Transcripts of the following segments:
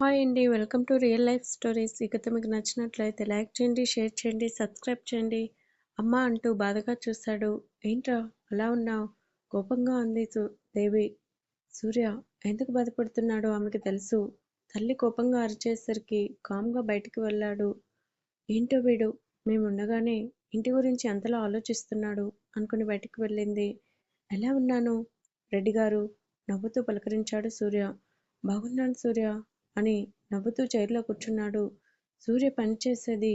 Hi అండి. Welcome to real life stories. ఈ కథ మీకు నచ్చినట్లయితే లైక్ చేయండి, షేర్ చేయండి, సబ్స్క్రైబ్ చేయండి. అమ్మ అంటూ బాధగా చూశాడు. ఏంట్రా అలా ఉన్నావు? కోపంగా అంది దేవి. సూర్య ఎందుకు బాధపడుతున్నాడో ఆమెకి తెలుసు. తల్లి కోపంగా అరిచేసరికి కామ్గా బయటికి వెళ్ళాడు. ఏంటో వీడు మేముండగానే ఇంటి గురించి అంతలా ఆలోచిస్తున్నాడు అనుకుని బయటికి వెళ్ళింది. ఎలా ఉన్నాను రెడ్డి గారు నవ్వుతూ పలకరించాడు సూర్య. బాగున్నాను సూర్య అని నవ్వుతూ చైర్లో కూర్చున్నాడు. సూర్య పనిచేసేది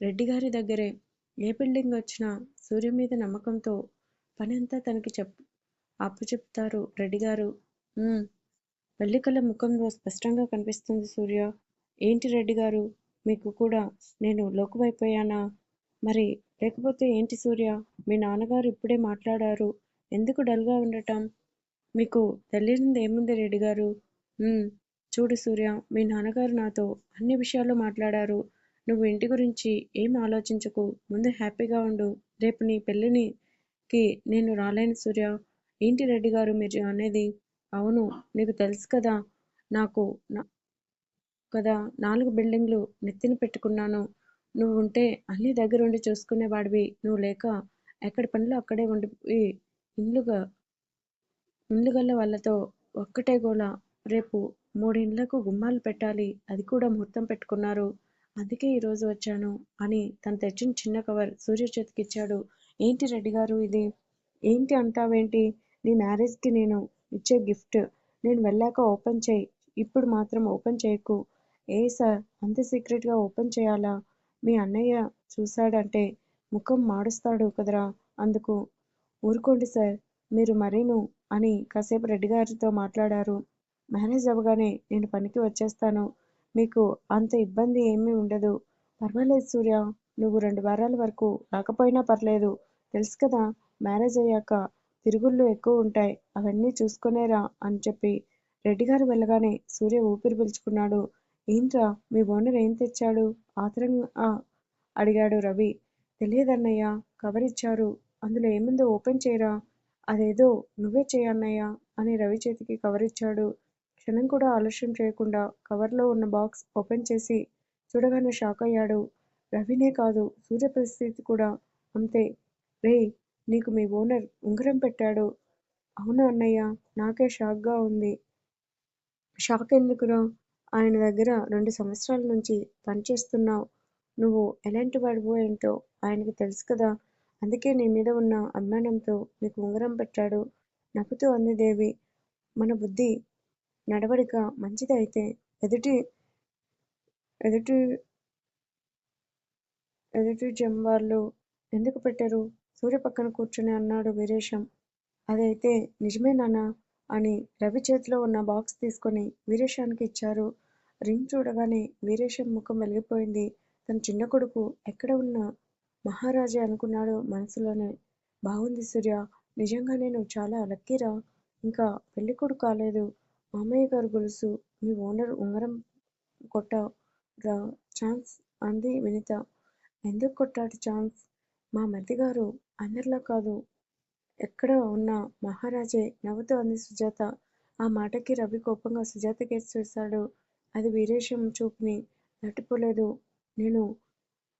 రెడ్డిగారి దగ్గరే. ఏ బిల్డింగ్ వచ్చినా సూర్య మీద నమ్మకంతో పనంతా తనకి చెప్ అప్పచెప్తారు రెడ్డిగారు. ఉమ్ వెల్లికల ముఖంలో స్పష్టంగా కనిపిస్తుంది సూర్య. ఏంటి రెడ్డిగారు మీకు కూడా నేను లోకువైపోయానా? మరి లేకపోతే ఏంటి సూర్య? మీ నాన్నగారు ఇప్పుడే మాట్లాడారు. ఎందుకు డల్గా ఉండటం? మీకు తెలియనిదేముంది రెడ్డిగారు? గారు చూడు సూర్య మీ నాన్నగారు నాతో అన్ని విషయాలు మాట్లాడారు. నువ్వు ఇంటి గురించి ఏం ఆలోచించకు. ముందు హ్యాపీగా ఉండు. రేపు నీ పెళ్ళినికి నేను రాలేను సూర్య. ఏంటి రెడ్డి గారు మీరు అనేది? అవును నీకు తెలుసు కదా నాకు కదా నాలుగు బిల్డింగ్లు నెత్తిన పెట్టుకున్నాను. నువ్వు ఉంటే అన్నీ దగ్గరుండి చూసుకునేవాడివి. నువ్వు లేక ఎక్కడి పనులు అక్కడే ఉండిపోయి ఇండ్లుగా ఇండ్లుగల వాళ్ళతో ఒక్కటే గోల. రేపు మూడిండ్లకు గుమ్మాలు పెట్టాలి. అది కూడా ముహూర్తం పెట్టుకున్నారు. అందుకే ఈరోజు వచ్చాను అని తను తెచ్చిన చిన్న కవర్ సూర్య చేతికిచ్చాడు. ఏంటి రెడ్డి గారు ఇది? ఏంటి అంటావేంటి? నీ మ్యారేజ్కి నేను ఇచ్చే గిఫ్ట్. నేను వెళ్ళాక ఓపెన్ చేయి ఇప్పుడు మాత్రం ఓపెన్ చేయకు. ఏ సార్ అంత సీక్రెట్గా ఓపెన్ చేయాలా? మీ అన్నయ్య చూశాడంటే ముఖం మాడుస్తాడు కదరా అందుకు. ఊరుకోండి సార్ మీరు మరీను అని కాసేపు రెడ్డి గారితో మాట్లాడారు. మ్యారేజ్ అవ్వగానే నేను పనికి వచ్చేస్తాను. మీకు అంత ఇబ్బంది ఏమీ ఉండదు. పర్వాలేదు సూర్య నువ్వు రెండు వారాల వరకు రాకపోయినా పర్లేదు. తెలుసు కదా మ్యారేజ్ అయ్యాక తిరుగుళ్ళు ఎక్కువ ఉంటాయి. అవన్నీ చూసుకునేరా అని చెప్పి రెడ్డి గారు వెళ్ళగానే సూర్య ఊపిరి పీల్చుకున్నాడు. ఏంట్రా మీ ఓనర్ ఏం తెచ్చాడు? ఆత్రంగా అడిగాడు రవి. తెలియదన్నయ్యా కవర్ ఇచ్చారు. అందులో ఏముందో ఓపెన్ చేయరా. అదేదో నువ్వే చెయ్యి అన్నయ్యా అని రవి చేతికి కవర్ ఇచ్చాడు. క్షణం కూడా ఆలస్యం చేయకుండా కవర్లో ఉన్న బాక్స్ ఓపెన్ చేసి చూడగానే షాక్ అయ్యాడు. రవినే కాదు సూర్య పరిస్థితి కూడా అంతే. రే నీకు మీ ఓనర్ ఉంగరం పెట్టాడు. అవును అన్నయ్య నాకే షాక్గా ఉంది. షాక్ ఎందుకురా? ఆయన దగ్గర రెండు సంవత్సరాల నుంచి పనిచేస్తున్నావు నువ్వు ఎలాంటి వాడివో ఏంటో ఆయనకి తెలుసు కదా. అందుకే నీ మీద ఉన్న అభిమానంతో నీకు ఉంగరం పెట్టాడు నవ్వుతూ అంది దేవి. మన బుద్ధి నడవడిక మంచిదైతే ఎదుటి ఎదుటి ఎదుటి జంవాళ్ళు ఎందుకు పెట్టరు? సూర్య పక్కన కూర్చుని అన్నాడు వీరేశం. అదైతే నిజమే నానా అని రవి చేతిలో ఉన్న బాక్స్ తీసుకొని వీరేశానికి ఇచ్చారు. రింగ్ చూడగానే వీరేశం ముఖం వెలిగిపోయింది. తన చిన్న కొడుకు ఎక్కడ ఉన్న మహారాజే అనుకున్నాడు మనసులోనే. బాగుంది సూర్య. నిజంగా నేను చాలా లక్కీరా. ఇంకా పెళ్ళికూడా కాలేదు. మామయ్య గారు గొలుసు మీ ఓనర్ ఉంగరం కొట్టరా ఛాన్స్ అంది వినిత. ఎందుకు కొట్టాడు ఛాన్స్? మా మరిదిగారు అందరిలా కాదు. ఎక్కడ ఉన్న మహారాజే నవ్వుతూ అంది సుజాత. ఆ మాటకి రవి కోపంగా సుజాత కేసు చూశాడు. అది వీరేశం చూపుని దాటిపోలేదు. నేను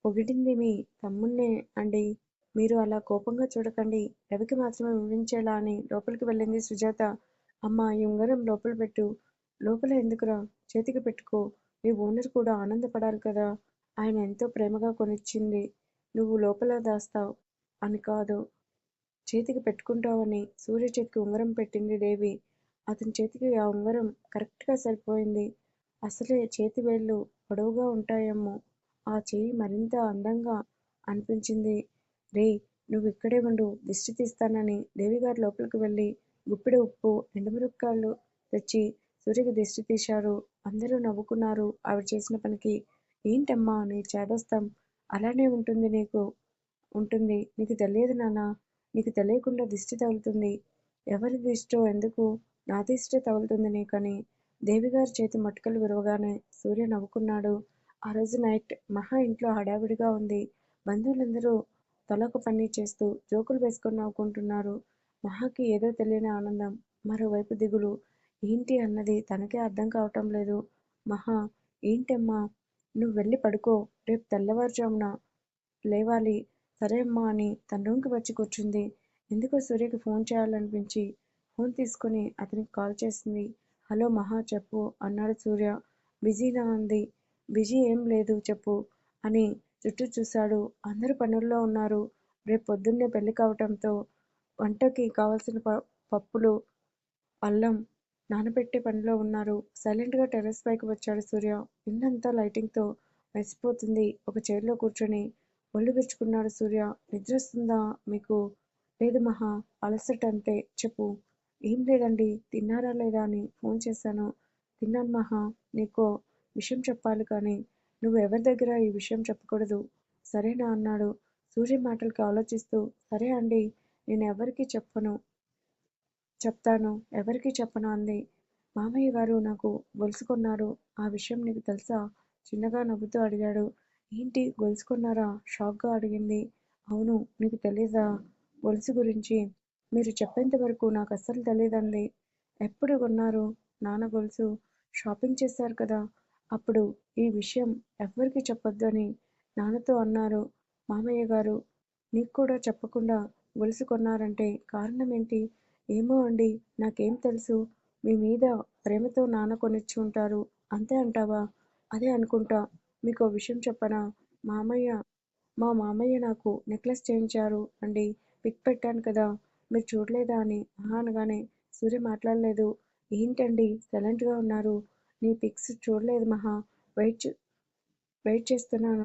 పొగిడింది మీ తమ్ముణ్ణే అండి మీరు అలా కోపంగా చూడకండి. రవికి మాత్రమే వివరించేలా అని లోపలికి వెళ్ళింది సుజాత. అమ్మా ఈ ఉంగరం లోపల పెట్టు. లోపల ఎందుకురా? చేతికి పెట్టుకో. మీ ఓనర్ కూడా ఆనందపడాలి కదా. ఆయన ఎంతో ప్రేమగా కొనిచ్చింది నువ్వు లోపల దాస్తావు అని కాదు. చేతికి పెట్టుకుంటావని సూర్య చేతికి ఉంగరం పెట్టింది దేవి. అతని చేతికి ఆ ఉంగరం కరెక్ట్గా సరిపోయింది. అసలే చేతి వేళ్ళు పొడవుగా ఉంటాయేమో ఆ చేయి మరింత అందంగా అనిపించింది. రే నువ్వు ఇక్కడే ఉండు దిష్టి తీస్తానని దేవిగారు లోపలికి వెళ్ళి గుప్పెడు ఉప్పు, ఎండుమిరపకాయలు తెచ్చి సూర్యకి దిష్టి తీశారు. అందరూ నవ్వుకున్నారు ఆవిడ చేసిన పనికి. ఏంటమ్మా నీ చేదస్తం అలానే ఉంటుంది నీకు ఉంటుంది. నీకు తెలియదు నానా నీకు తెలియకుండా దిష్టి తగులుతుంది. ఎవరి దిష్టో ఎందుకు? నా దిష్టి తగులుతుంది నీకని దేవిగారి చేతి మటుకలు విరవగానే సూర్య నవ్వుకున్నాడు. ఆ రోజు నైట్ మహా ఇంట్లో హడావిడిగా ఉంది. బంధువులందరూ తలకు పని చేస్తూ జోకులు వేసుకొని నవ్వుకుంటున్నారు. మహాకి ఏదో తెలియని ఆనందం. మరోవైపు దిగులు. ఏంటి అన్నది తనకే అర్థం కావటం లేదు. మహా ఏంటమ్మా? నువ్వు వెళ్ళి పడుకో. రేపు తెల్లవారుజామున లేవాలి. సరే అమ్మా అని తన రూమ్కి వచ్చి కూర్చుంది. ఎందుకో సూర్యకి ఫోన్ చేయాలనిపించి ఫోన్ తీసుకుని అతనికి కాల్ చేసింది. హలో మహా చెప్పు అన్నాడు సూర్య. బిజీనా అంది. బిజీ ఏం లేదు చెప్పు అని చుట్టూ చూశాడు. అందరూ పనుల్లో ఉన్నారు. రేపు పొద్దున్నే పెళ్ళి కావటంతో వంటకి కావలసిన పప్పులు అల్లం నానబెట్టే పనిలో ఉన్నారు. సైలెంట్గా టెర్రస్ పైకి వచ్చాడు సూర్య. ఇల్లంతా లైటింగ్తో మెరిసిపోతుంది ఒక చైర్లో కూర్చొని ఒళ్ళు విరుచుకున్నాడు సూర్య. నిద్రొస్తుందా మీకు? లేదు మహా అలసట అంతే. చెప్పు. ఏం లేదండి. తిన్నారా లేదా అని ఫోన్ చేశాను. తిన్నాను మహా నీకో విషయం చెప్పాలి కానీ నువ్వు ఎవరి దగ్గర ఈ విషయం చెప్పకూడదు. సరేనా అన్నాడు. సూర్య మాటలకి ఆలోచిస్తూ సరే అండి. నేను ఎవరికి చెప్పను? చెప్తాను. ఎవరికి చెప్పను అంది. మామయ్య గారు నాకు గొలుసు కొన్నారు ఆ విషయం నీకు తెలుసా? చిన్నగా నవ్వుతూ అడిగాడు. ఏంటి గొలుసుకున్నారా? షాక్గా అడిగింది. అవును నీకు తెలీదా? గొలుసు గురించి మీరు చెప్పేంత వరకు నాకు అస్సలు తెలియదండి ఎప్పుడు కొన్నారు? నాన్న గొలుసు షాపింగ్ చేశారు కదా. అప్పుడు ఈ విషయం ఎవ్వరికి చెప్పొద్దు అని నాన్నతో అన్నారు. మామయ్య గారు నీకు కూడా చెప్పకుండా గొలుసు కొన్నారంటే కారణం ఏంటి ఏమో అండి నాకేం తెలుసు. మీ మీద ప్రేమతో నాన్న కొనిచ్చి ఉంటారు. అంతే అంటావా? అదే అనుకుంటా. మీకు విషయం చెప్పనా? మామయ్య మా మామయ్య నాకు నెక్లెస్ చేయించారు అండి. పిక్ పెట్టాను కదా. మీరు చూడలేదా అని? ఆహా అనగానే సూర్య మాట్లాడలేదు. ఏంటండి? సైలెంట్గా ఉన్నారు. నీ పిక్స్ చూడలేదు మహా. వెయిట్ వెయిట్ చేస్తున్నాను.